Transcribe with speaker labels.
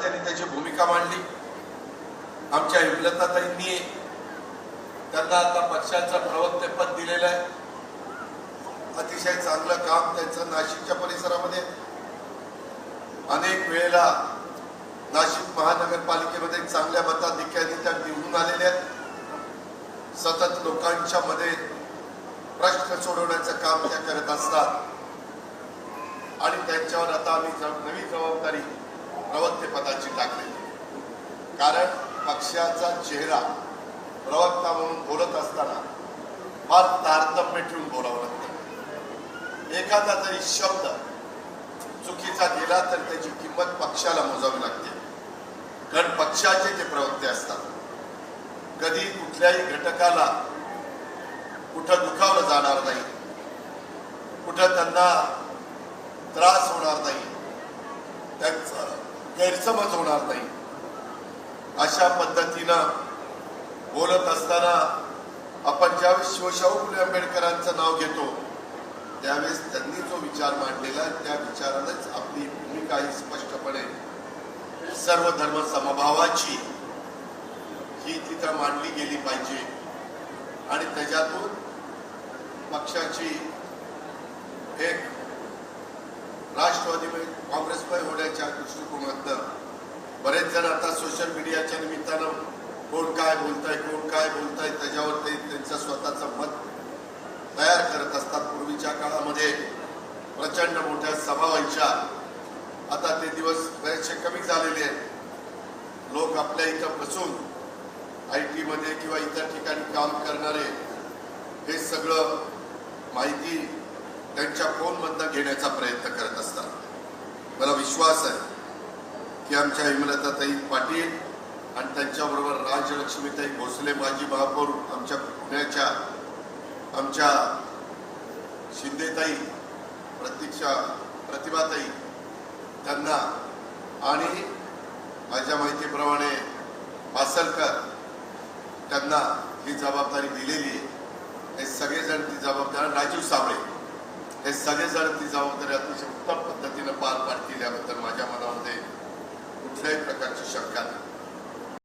Speaker 1: त्यांनी त्याची भूमिका मांडली. आमच्या हिमलताताईंनी त्यांना आता पक्षाचं प्रवक्तेपद दिलेलं आहे. अतिशय चांगलं काम त्यांचं नाशिकच्या परिसरामध्ये. अनेक वेळेला नाशिक महानगरपालिकेमध्ये चांगल्या मताधिक्याने त्या निवडून आलेल्या आहेत. सतत लोकांच्या मध्ये प्रश्न सोडवण्याचं काम त्या करत असतात. आणि त्यांच्यावर आता आम्ही नवी जबाबदारी कारण पक्षाचा चेहरा प्रवक्ता म्हणून बोलत असताना फार तारतम्य ठेवून बोलावं लागतं. एखादा जरी शब्द चुकीचा गेला तर त्याची किंमत पक्षाला मोजावी लागते. कारण पक्षाचे ते प्रवक्ते असतात. कधी कुठल्याही घटकाला कुठं दुखावलं जाणार नाही. कुठं त्यांना त्रास होणार नाही. त्यांचा गैरसमज होणार नाही. अशा पद्धतीनं बोलत असताना आपण ज्यावेळेस शिवशाहू फुले आंबेडकरांचं नाव घेतो त्यावेळेस त्यांनी जो विचार मांडलेला त्या विचारानेच आपली भूमिका ही स्पष्टपणे सर्व धर्म समभावाची ही तिथं मांडली गेली पाहिजे. आणि त्याच्यातून पक्षाची एक राष्ट्रवादी काँग्रेसमय होण्याच्या दृष्टिकोनातनं बरेच जण आता सोशल मीडियाच्या निमित्तानं कोण काय बोलताय कोण काय बोलताय त्याच्यावर ते त्यांचं स्वतःचं मत तयार करत असतात पूर्वीच्या काळामध्ये. प्रचंड मोठ्या सभा व्हायच्या. आता ते दिवस बरेचसे कमी झालेले आहेत. लोक आपल्या इथं बसून आय टीमध्ये किंवा इतर ठिकाणी काम करणारे हे सगळं माहिती त्यांच्या फोनमधनं घेण्याचा प्रयत्न करत असतात. मला विश्वास आहे. की आमच्या हिमलताताई पाटील आणि त्यांच्याबरोबर राजलक्ष्मीताई भोसले माजी महापौर आमच्या पुण्याच्या आमच्या शिंदेताई प्रतीक्षा प्रतिभाताई त्यांना आणि माझ्या माहितीप्रमाणे पासलकर त्यांना ही जबाबदारी दिलेली आहे. हे सगळेजण ती जबाबदारी राजीव साबळे हे सगळेजण ती जबाबदारी अतिशय उत्तम पद्धतीनं पार पाडतील याबद्दल माझ्या मनामध्ये कुठल्याही प्रकारची शंका नाही